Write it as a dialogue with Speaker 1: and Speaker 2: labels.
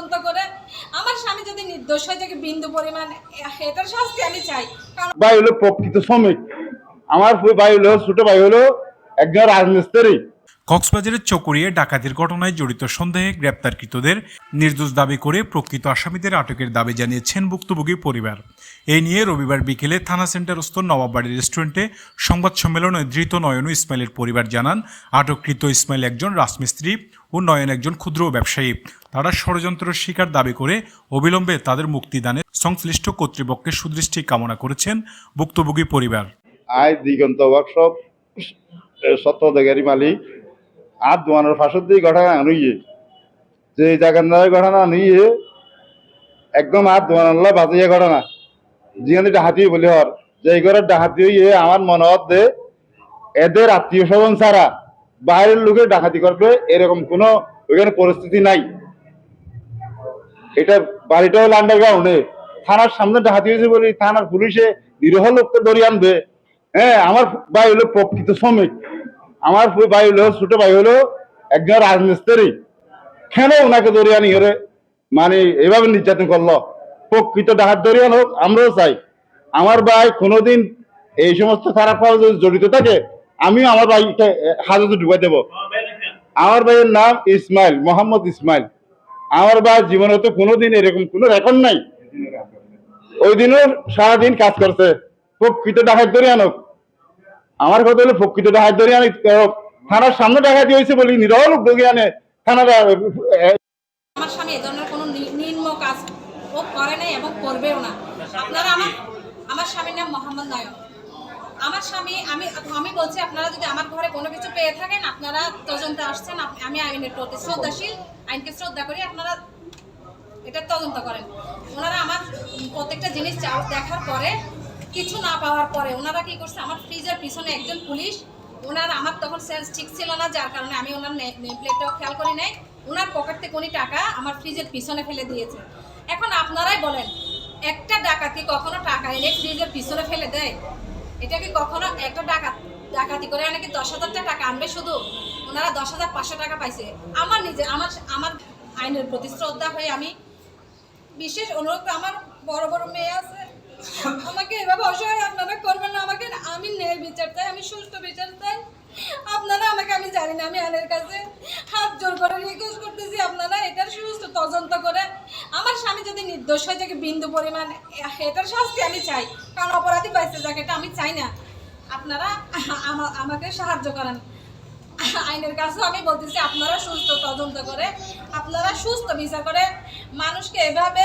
Speaker 1: তদন্ত করে। আমার স্বামী যদি নির্দোষ হয়ে থাকে বিন্দু পরিমাণ এটার শাস্তি আমি চাই।
Speaker 2: ভাই হলো প্রকৃত শ্রমিক। আমার ভাই হলো ছোট ভাই হলো একজন রাজমিস্ত্রি।
Speaker 3: কক্সবাজারের চকরিয়ে ডাকাতির ঘটনায় জড়িত সন্দেহে গ্রেপ্তারকৃতদের নির্দোষ দাবি করে প্রকৃত আসামিদের আটকের দাবি জানিয়েছেন ভুক্তভোগী পরিবার। এ নিয়ে রবিবার বিকেলে থানা সেন্টারস্থ নবাববাড়ি রেস্টুরেন্টে সংবাদ সম্মেলনে ধৃত নয়ন ও ইসমাইলের পরিবার জানান আটককৃত ইসমাইল একজন রাজমিস্ত্রি ও নয়ন একজন ক্ষুদ্র ব্যবসায়ী। তারা ষড়যন্ত্রের শিকার দাবি করে অবিলম্বে তাদের মুক্তিদানে সংশ্লিষ্ট কর্তৃপক্ষের সুদৃষ্টি কামনা করেছেন ভুক্তভোগী পরিবার।
Speaker 2: আই দিগন্ত ওয়ার্কশপ সত্যদাগারি মালিক। আর দোয়ানোর ফাঁসর দিয়ে ঘটনা আনুইয়ে যে নামে ঘটনা আনুইয়ে একদম আর দোয়ানাল্লা বাজাইয়া ঘটনা। যেখানে ডাহাতি বলে হর, যে এই ঘরের ডাহাতি হইয়ে আমার মনে হত এদের আত্মীয় স্বজন ছাড়া বাইরের লোকের ডাকাতি করবে, এরকম কোনো ওইখানে পরিস্থিতি নাই। এটা বাড়িটা হলো আন্ডারগ্রাউন্ডে থানার সামনে ডাহাতি হয়েছে বলি থানার পুলিশে নিরহ লোককে ধরে আনবে। হ্যাঁ আমার ভাই হলো প্রকৃত শ্রমিক। আমার ভাই হলো, ছোট ভাই হলো একজন রাজমিস্ত্রি। কেন ওনাকে ধরে আনি ওরে? মানে এভাবে নির্যাতন করল। প্রকৃত ডাহাত ধরে আনুক, আমরাও চাই। আমার ভাই কোনোদিন এই সমস্ত খারাপ যদি জড়িত থাকে, আমিও আমার ভাইকে হাজতে ঢুকাই দেবো। আমার ভাইয়ের নাম ইসমাইল, মোহাম্মদ ইসমাইল। আমার বা জীবনে তো কোনোদিন এরকম কোনো রেকর্ড নাই। ওই দিনও সারাদিন কাজ করছে। প্রকৃত ডাকাত ধরে আনুক। আমার কথা হলো প্রকৃত ডাকাত ধরে আনি থানার সামনে ডাকাতি হয়েছে বলি লোক ঢুকে আনে থানার
Speaker 1: আমার স্বামী এ ধরনের কোনো নিম্ন কাজ ও করে নাই এবং করবেও না। আপনারা আমার আমার স্বামীর নাম মোহাম্মদ নয়ন আমার স্বামী, আমি আমি বলছি, আপনারা যদি আমার ঘরে কোনো কিছু পেয়ে থাকেন, আপনারা তদন্তে আসছেন আমি আইনের প্রতি শ্রদ্ধাশীল, আইনকে শ্রদ্ধা করি, আপনারা এটা তদন্ত করেন। ওনারা আমার প্রত্যেকটা জিনিস দেখার পরে, কিছু না পাওয়ার পরে, ওনারা কি করছে, আমার ফ্রিজের পিছনে একজন পুলিশ, ওনার আমার তখন সেন্স ঠিক ছিল না, যার কারণে আমি ওনার নেম প্লেটটাও খেয়াল করি নাই, ওনার পকেট থেকে উনি টাকা আমার ফ্রিজের পিছনে ফেলে দিয়েছে। এখন আপনারাই বলেন, একটা ডাকাতি কখনো টাকা এনে ফ্রিজের পিছনে ফেলে দেয়? এটা কি কখনো একটা ডাকাত ডাকাতি করে নাকি দশ হাজার টাকা আনবে শুধু? ওনারা দশ হাজার পাঁচশো টাকা পাইছে। আমার নিজে আমার আমার আইনের প্রতি শ্রদ্ধা হয়ে আমি বিশেষ অনুরোধ আমার বড় বড় মেয়ে আছে, আমাকে এভাবে অসহায় আপনারা করবেন না, আমাকে আমি ন্যায় বিচার চাই, আমি সুস্থ বিচার চাই। আপনারা আমাকে আমি জানি না আমি আইনের কাছে হাত জোর করে রিকোয়েস্ট করতেছি, আপনারা এটার সুস্থ তদন্ত করে আমার স্বামী যদি নির্দোষ হয়ে থাকে বিন্দু পরিমাণ এটার শাস্তি আমি চাই। কারণ অপরাধী পাইছে যাকে, এটা আমি চাই না? আপনারা আমাকে সাহায্য করেন। আইনের কাছেও আমি বলতেছি, আপনারা সুস্থ তদন্ত করে, আপনারা সুস্থ বিচার করে মানুষকে এভাবে